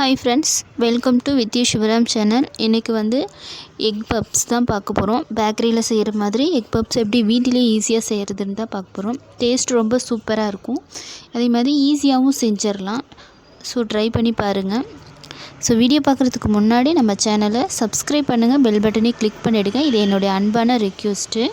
Hi friends welcome to Vidya Sivaram channel இன்றைக்கி வந்து egg puffs தான் பார்க்க போகிறோம் பேக்கரியில் செய்கிற மாதிரி எக் பப்ஸ் எப்படி வீட்டிலே ஈஸியாக செய்கிறதுன்னு தான் பார்க்க போகிறோம் டேஸ்ட் ரொம்ப சூப்பராக இருக்கும். அதே மாதிரி ஈஸியாகவும் செஞ்சிடலாம். ஸோ ட்ரை பண்ணி பாருங்கள் ஸோ வீடியோ பார்க்குறதுக்கு முன்னாடி நம்ம சேனலை சப்ஸ்கிரைப் பண்ணுங்கள் பெல் பட்டனை கிளிக் பண்ணிவிடுங்க இது என்னுடைய அன்பான ரெக்வஸ்ட்டு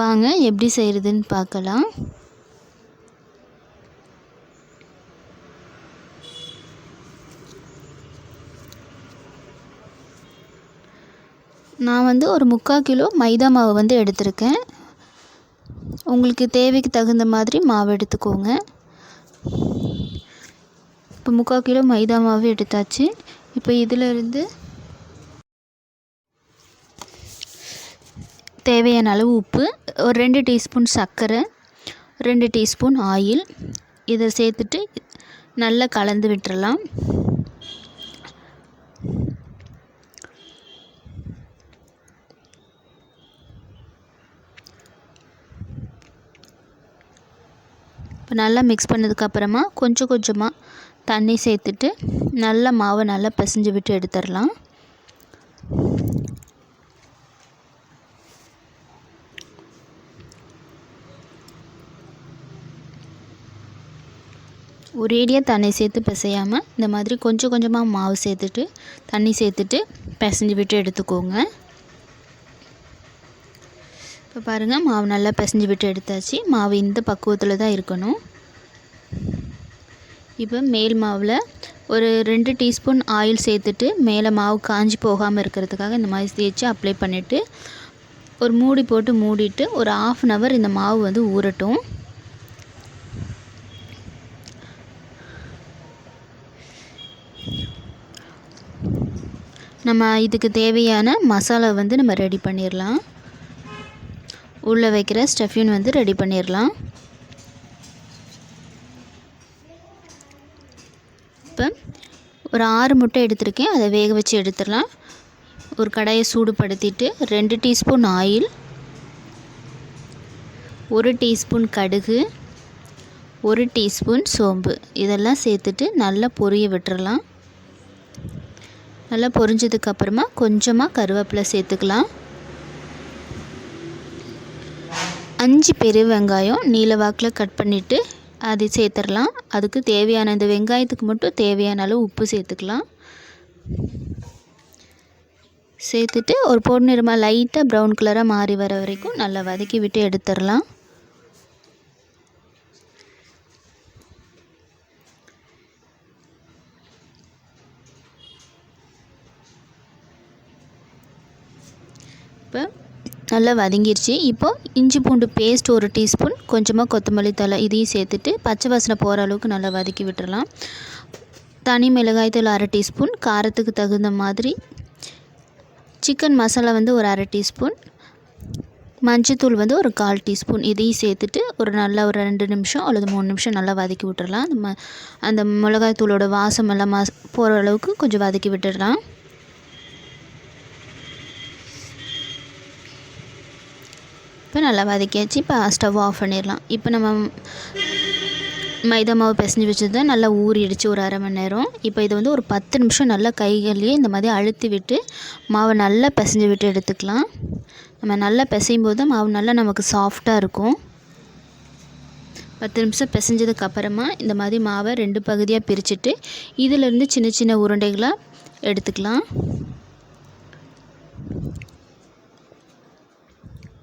வாங்க எப்படி செய்கிறதுன்னு பார்க்கலாம். நான் வந்து ஒரு முக்கால் கிலோ மைதா மாவு வந்து எடுத்திருக்கேன். உங்களுக்கு தேவைக்கு தகுந்த மாதிரி மாவு எடுத்துக்கோங்க. இப்போ முக்கால் கிலோ மைதா மாவு எடுத்தாச்சு. இப்போ இதிலிருந்து தேவையான அளவு உப்பு ஒரு ரெண்டு டீஸ்பூன் சர்க்கரை ரெண்டு டீஸ்பூன் ஆயில். இதை சேர்த்துட்டு நல்லா கலந்து விட்டுறலாம். இப்போ நல்லா மிக்ஸ் பண்ணதுக்கப்புறமா கொஞ்சம் கொஞ்சமாக தண்ணி சேர்த்துட்டு நல்லா மாவை நல்லா பிசைஞ்சு விட்டு எடுத்துடலாம். ஒரேடியாக தண்ணி சேர்த்து பிசையாமல் இந்த மாதிரி கொஞ்சம் கொஞ்சமாக மாவு சேர்த்துட்டு தண்ணி சேர்த்துட்டு பிசைஞ்சு விட்டு எடுத்துக்கோங்க. இப்போ பாருங்கள் மாவு நல்லா பிசைஞ்சு விட்டு எடுத்தாச்சு. மாவு இந்த பக்குவத்தில் தான் இருக்கணும். இப்போ மேல் மாவில் ஒரு ரெண்டு டீஸ்பூன் ஆயில் சேர்த்துட்டு மேலே மாவு காஞ்சி போகாமல் இருக்கிறதுக்காக இந்த மாதிரி தேய்ச்சி அப்ளை பண்ணிவிட்டு ஒரு மூடி போட்டு மூடிட்டு ஒரு ஆஃப் அன் ஹவர் இந்த மாவு வந்து ஊறட்டும். நம்ம இதுக்கு தேவையான மசாலா வந்து நம்ம ரெடி பண்ணிடலாம் உள்ளே வைக்கிற ஸ்டஃபின் வந்து ரெடி பண்ணிடலாம் இப்போ ஒரு ஆறு முட்டை எடுத்திருக்கேன். அதை வேக வச்சு எடுத்துடலாம் ஒரு கடாயை சூடுபடுத்திட்டு ரெண்டு டீஸ்பூன் ஆயில் ஒரு டீஸ்பூன் கடுகு ஒரு டீஸ்பூன் சோம்பு. இதெல்லாம் சேர்த்துட்டு நல்லா பொரிய விட்டுறலாம் நல்லா பொரிஞ்சதுக்கப்புறமா கொஞ்சமாக கருவேப்பிலை சேர்த்துக்கலாம். அஞ்சு பெரிய வெங்காயம் நீல வாக்கில் கட் பண்ணிவிட்டு அது சேர்த்துடலாம். அதுக்கு தேவையான இந்த வெங்காயத்துக்கு மட்டும் தேவையான அளவு உப்பு சேர்த்துக்கலாம். சேர்த்துட்டு ஒரு பொன்னிறமாக லைட்டாக ப்ரௌன் கலராக மாறி வர வரைக்கும் நல்லா வதக்கி விட்டு எடுத்துடலாம். இப்போ நல்லா வதங்கிருச்சு. இப்போது இஞ்சி பூண்டு பேஸ்ட் ஒரு டீஸ்பூன் கொஞ்சமாக கொத்தமல்லி தலை இதையும் சேர்த்துட்டு பச்சை வாசனை போகிற அளவுக்கு நல்லா வதக்கி விட்டுடலாம் தனி மிளகாய்த்தூள் அரை டீஸ்பூன் காரத்துக்கு தகுந்த மாதிரி சிக்கன் மசாலா வந்து ஒரு அரை டீஸ்பூன் மஞ்சத்தூள் வந்து ஒரு கால் டீஸ்பூன் இதையும் சேர்த்துட்டு ஒரு நல்லா ஒரு ரெண்டு நிமிஷம் அல்லது மூணு நிமிஷம் நல்லா வதக்கி விட்டுடலாம் அந்த ம அந்த மிளகாய் தூளோட வாசம் எல்லாம் மாஸ் போகிற அளவுக்கு கொஞ்சம் வதக்கி விட்டுடலாம் இப்போ நல்லா வதக்கியாச்சு இப்போ ஸ்டவ் ஆஃப் பண்ணிடலாம். இப்போ நம்ம மைதா மாவு பிசைஞ்சு வச்சது நல்லா ஊறிடுச்சு ஒரு அரை மணி நேரம். இப்போ இது வந்து ஒரு பத்து நிமிஷம் நல்லா கைகள்லேயே இந்த மாதிரி அழுத்தி விட்டு மாவை நல்லா பிசைஞ்சு விட்டு எடுத்துக்கலாம். நம்ம நல்லா பிசையும் போது மாவு நல்லா நமக்கு சாஃப்டாக இருக்கும். பத்து நிமிஷம் பிசைஞ்சதுக்கு அப்புறமா இந்த மாதிரி மாவை ரெண்டு பகுதியாக பிரிச்சுட்டு இதிலேருந்து சின்ன சின்ன உருண்டைகளாக எடுத்துக்கலாம்.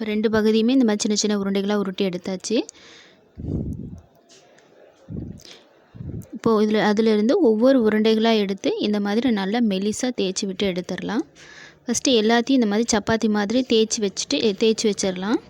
இப்போ ரெண்டு பகுதியுமே இந்த மாதிரி சின்ன சின்ன உருண்டைகளாக உருட்டி எடுத்தாச்சு. இப்போது இதில் அதிலிருந்து ஒவ்வொரு உருண்டைகளாக எடுத்து இந்த மாதிரி நல்லா மெலிசாக தேய்ச்சி விட்டு எடுத்துடலாம். ஃபஸ்ட்டு எல்லாத்தையும் இந்த மாதிரி சப்பாத்தி மாதிரி தேய்ச்சி வச்சுட்டு தேய்ச்சி வச்சிடலாம்.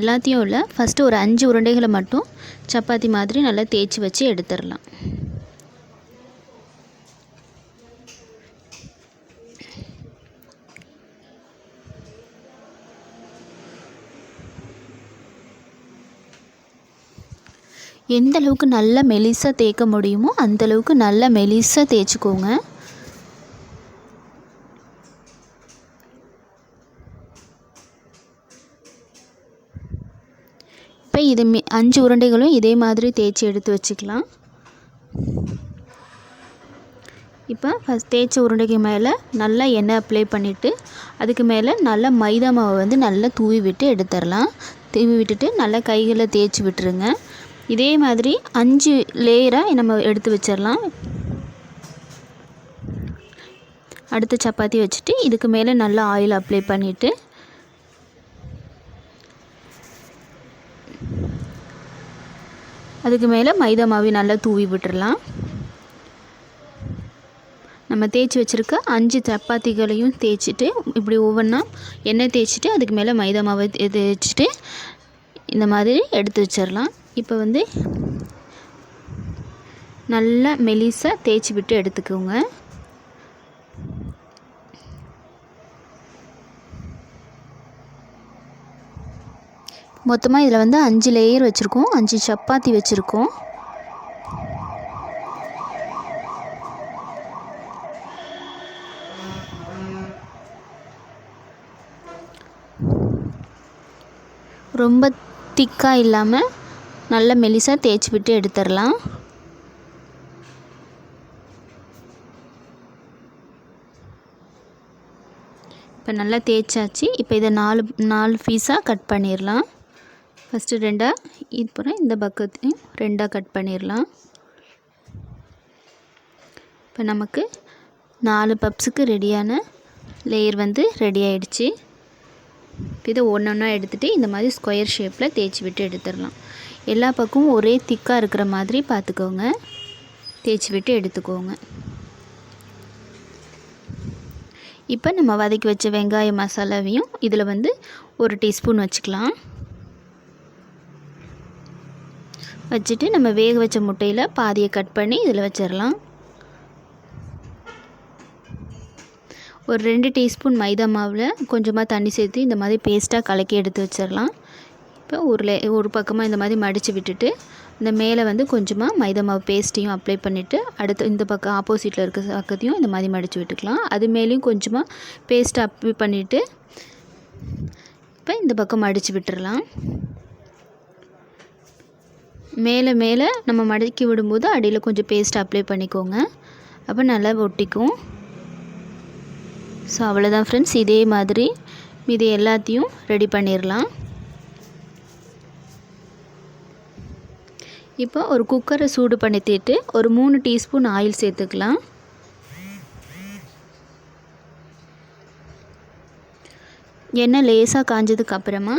எல்லாத்தையும் இல்லை ஃபஸ்ட்டு ஒரு அஞ்சு உருண்டைகளை மட்டும் சப்பாத்தி மாதிரி நல்லா தேய்ச்சி வச்சு எடுத்துடலாம். எந்த அளவுக்கு நல்லா மெலிசாக தேய்க்க முடியுமோ அந்தளவுக்கு நல்லா மெலிசாக தேய்ச்சிக்கோங்க. இப்போ இது அஞ்சு உருண்டைகளும் இதே மாதிரி தேய்ச்சி எடுத்து வச்சுக்கலாம். இப்போ ஃபஸ்ட் தேய்ச்ச உருண்டைக்கு மேலே நல்லா எண்ணெய் அப்ளை பண்ணிவிட்டு அதுக்கு மேலே நல்லா மைதா மாவை வந்து நல்லா தூவி விட்டு எடுத்துடலாம். தூவி விட்டுட்டு நல்லா கைகளை தேய்ச்சி விட்டுருங்க. இதே மாதிரி அஞ்சு லேயராக நம்ம எடுத்து வச்சிடலாம். அடுத்த சப்பாத்தி வச்சுட்டு இதுக்கு மேலே நல்லா ஆயில் அப்ளை பண்ணிவிட்டு அதுக்கு மேலே மைதா மாவி நல்லா தூவி விட்டுடலாம் நம்ம தேய்ச்சி வச்சுருக்க அஞ்சு சப்பாத்திகளையும் தேய்ச்சிட்டு இப்படி ஒவ்வொன்றா எண்ணெய் தேய்ச்சிட்டு அதுக்கு மேலே மைதா மாவை தேய்ச்சிட்டு இந்த மாதிரி எடுத்து வச்சிடலாம். இப்போ வந்து நல்லா மெலிசாக தேய்ச்சி விட்டு எடுத்துக்கோங்க. மொத்தமாக இதில் வந்து அஞ்சு லேயர் வச்சுருக்கோம். அஞ்சு சப்பாத்தி வச்சுருக்கோம். ரொம்ப திக்காக இல்லாமல் நல்ல மெலிசாக தேய்ச்சி விட்டு எடுத்துடலாம். இப்போ நல்லா தேய்ச்சாச்சு. இப்போ இதை நாலு நாலு பீஸாக கட் பண்ணிடலாம். ஃபஸ்ட்டு ரெண்டாக இப்போ இந்த பக்கத்தையும் ரெண்டாக கட் பண்ணிடலாம். இப்போ நமக்கு நாலு பப்ஸுக்கு ரெடியான லேயர் வந்து ரெடி ஆயிடுச்சு. இதை ஒன்று ஒன்றா எடுத்துகிட்டு இந்த மாதிரி ஸ்கொயர் ஷேப்பில் தேய்ச்சி விட்டு எடுத்துடலாம். எல்லா பக்கமும் ஒரே திக்காக இருக்கிற மாதிரி பார்த்துக்கோங்க. தேய்ச்சி விட்டு எடுத்துக்கோங்க. இப்போ நம்ம வதக்கி வச்ச வெங்காய மசாலாவையும் இதில் வந்து ஒரு டீஸ்பூன் வச்சுக்கலாம். வச்சுட்டு நம்ம வேக வச்ச முட்டையில் பாதியை கட் பண்ணி இதில் வச்சிடலாம். ஒரு ரெண்டு டீஸ்பூன் மைதா மாவில் கொஞ்சமாக தண்ணி சேர்த்து இந்த மாதிரி பேஸ்ட்டாக கலக்கி எடுத்து வச்சிடலாம் இப்போ ஒரு லே ஒரு பக்கமாக இந்த மாதிரி மடித்து விட்டுட்டு இந்த மேலே வந்து கொஞ்சமாக மைதா மாவு பேஸ்ட்டையும் அப்ளை பண்ணிவிட்டு அடுத்து இந்த பக்கம் ஆப்போசிட்டில் இருக்க பக்கத்தையும் இந்த மாதிரி மடித்து விட்டுக்கலாம். அது மேலேயும் கொஞ்சமாக பேஸ்ட்டை அப்ளை பண்ணிவிட்டு இப்போ இந்த பக்கம் மடித்து விட்டுறலாம் மேலே மேலே நம்ம மடக்கி விடும்போது அடியில் கொஞ்சம் பேஸ்ட் அப்ளை பண்ணிக்கோங்க. அப்போ நல்லா ஒட்டிக்கும். ஸோ அவ்வளோதான் ஃப்ரெண்ட்ஸ் இதே மாதிரி இது எல்லாத்தையும் ரெடி பண்ணிடலாம் இப்போ ஒரு குக்கரை சூடு பண்ணித்திட்டு ஒரு மூணு டீஸ்பூன் ஆயில் சேர்த்துக்கலாம். எண்ணெய் லேசாக காஞ்சதுக்கு அப்புறமா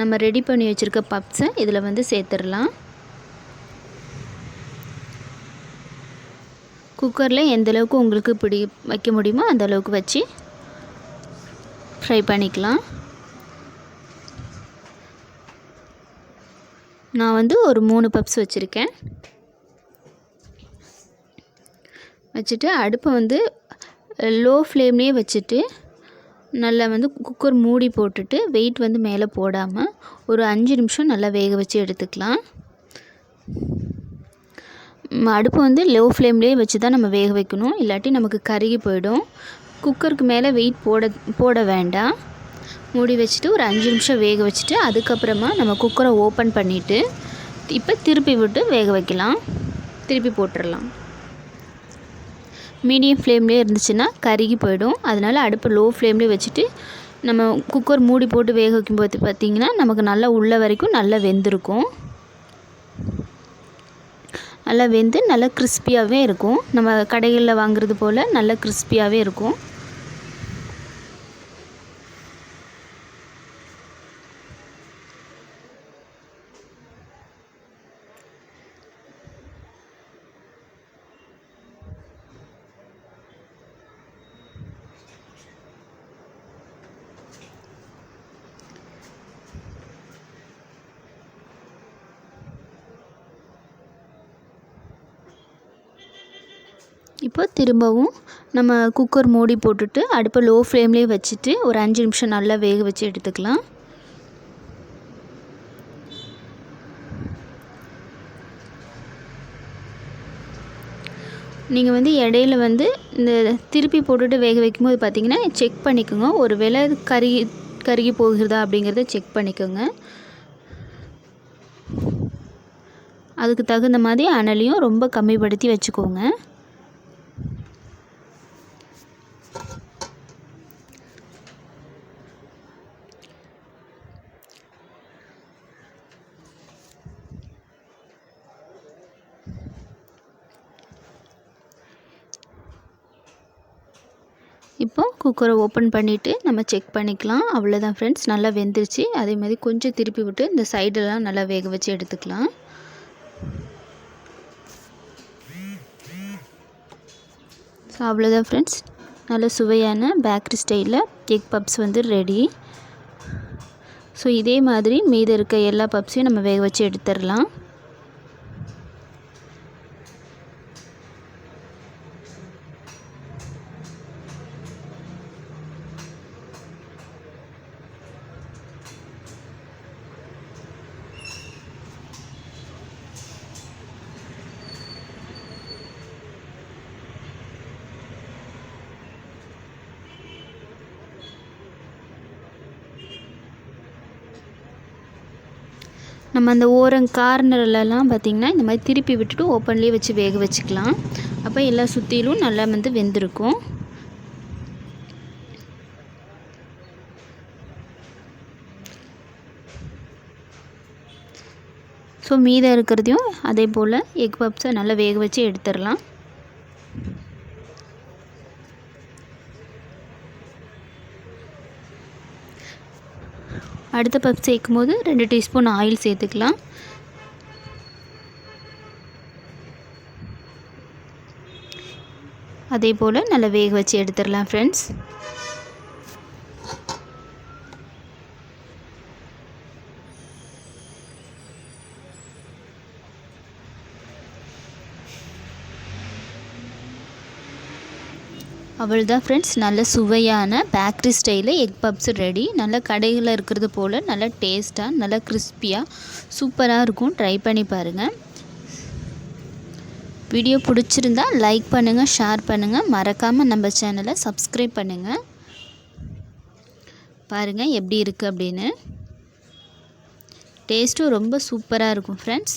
நம்ம ரெடி பண்ணி வச்சுருக்க பப்ஸை இதில் வந்து சேர்த்துடலாம் குக்கரில் எந்த அளவுக்கு உங்களுக்கு பிடி வைக்க முடியுமோ அந்த அளவுக்கு வச்சு ஃப்ரை பண்ணிக்கலாம். நான் வந்து ஒரு மூணு பப்ஸ் வச்சுருக்கேன். வச்சுட்டு அடுப்பை வந்து லோ ஃப்ளேம்லேயே வச்சுட்டு நல்லா வந்து குக்கர் மூடி போட்டுட்டு வெயிட் வந்து மேலே போடாமல் ஒரு அஞ்சு நிமிஷம் நல்லா வேக வச்சு எடுத்துக்கலாம். அடுப்பு வந்து லோ ஃப்ளேம்லேயே வச்சு தான் நம்ம வேக வைக்கணும். இல்லாட்டி நமக்கு கருகி போயிடும். குக்கருக்கு மேலே வெயிட் போட போட வேண்டாம். மூடி வச்சுட்டு ஒரு அஞ்சு நிமிஷம் வேக வச்சுட்டு அதுக்கப்புறமா நம்ம குக்கரை ஓப்பன் பண்ணிவிட்டு இப்போ திருப்பி விட்டு வேக வைக்கலாம். திருப்பி போட்டுடலாம் மீடியம் ஃப்ளேம்லேயே இருந்துச்சுன்னா கருகி போயிடும். அதனால் அடுப்பை லோ ஃப்ளேம்லேயே வச்சுட்டு நம்ம குக்கர் மூடி போட்டு வேக வைக்கும்போது பார்த்திங்கன்னா நமக்கு நல்லா உள்ள வரைக்கும் நல்லா வெந்திருக்கும். நல்லா வெந்து நல்லா கிறிஸ்பியாகவே இருக்கும். நம்ம கடைகளில் வாங்குறது போல் நல்லா கிறிஸ்பியாகவே இருக்கும். இப்போ திரும்பவும் நம்ம குக்கர் மூடி போட்டுட்டு அடுப்பை லோ ஃப்ளேம்லேயே வச்சுட்டு ஒரு அஞ்சு நிமிஷம் நல்லா வேக வச்சு எடுத்துக்கலாம். நீங்கள் வந்து இடையில வந்து இந்த திருப்பி போட்டுட்டு வேக வைக்கும்போது பார்த்தீங்கன்னா செக் பண்ணிக்கோங்க. ஒரு விலை கருகி கருகி போகிறதா அப்படிங்கிறத செக் பண்ணிக்கோங்க. அதுக்கு தகுந்த மாதிரி அனலையும் ரொம்ப கம்மிப்படுத்தி வச்சுக்கோங்க இப்போ குக்கரை ஓப்பன் பண்ணிவிட்டு நம்ம செக் பண்ணிக்கலாம். அவ்வளோதான் ஃப்ரெண்ட்ஸ் நல்லா வெந்துருச்சு. அதே மாதிரி கொஞ்சம் திருப்பி விட்டு இந்த சைடெல்லாம் நல்லா வேக வச்சு எடுத்துக்கலாம். ஸோ அவ்வளோதான் ஃப்ரெண்ட்ஸ் நல்ல சுவையான பேக்கரி ஸ்டைலில் எக் பப்ஸ் வந்து ரெடி ஸோ இதே மாதிரி மீதி இருக்க எல்லா பப்ஸையும் நம்ம வேக வச்சு எடுத்துடலாம். நம்ம அந்த ஓரம் கார்னர்லலாம் பார்த்திங்கன்னா இந்த மாதிரி திருப்பி விட்டுட்டு ஓப்பன்லேயே வச்சு வேக வச்சுக்கலாம். அப்போ எல்லா சுற்றிலும் நல்லா வந்து வெந்திருக்கும். ஸோ மீதம் இருக்கிறதையும் அதே போல் எக் பப்ஸை நல்லா வேக வச்சு எடுத்துடலாம். அடுத்த பப் சேர்க்கும் போது ரெண்டு டீஸ்பூன் ஆயில் சேர்த்துக்கலாம். அதே போல் நல்லா வேக வச்சு எடுத்துடலாம் ஃப்ரெண்ட்ஸ் அவள் தான் ஃப்ரெண்ட்ஸ் நல்ல சுவையான பேக்கரி ஸ்டைலில் எக் பப்ஸ் ரெடி நல்ல கடைகளில் இருக்கிறது போல் நல்ல டேஸ்ட்டாக நல்ல கிறிஸ்பியாக சூப்பராக இருக்கும். ட்ரை பண்ணி பாருங்கள் வீடியோ பிடிச்சிருந்தா லைக் பண்ணுங்கள் ஷேர் பண்ணுங்கள் மறக்காமல் நம்ம சேனலை சப்ஸ்கிரைப் பண்ணுங்கள் பாருங்கள் எப்படி இருக்குது அப்படின்னு. டேஸ்ட்டும் ரொம்ப சூப்பராக இருக்கும் friends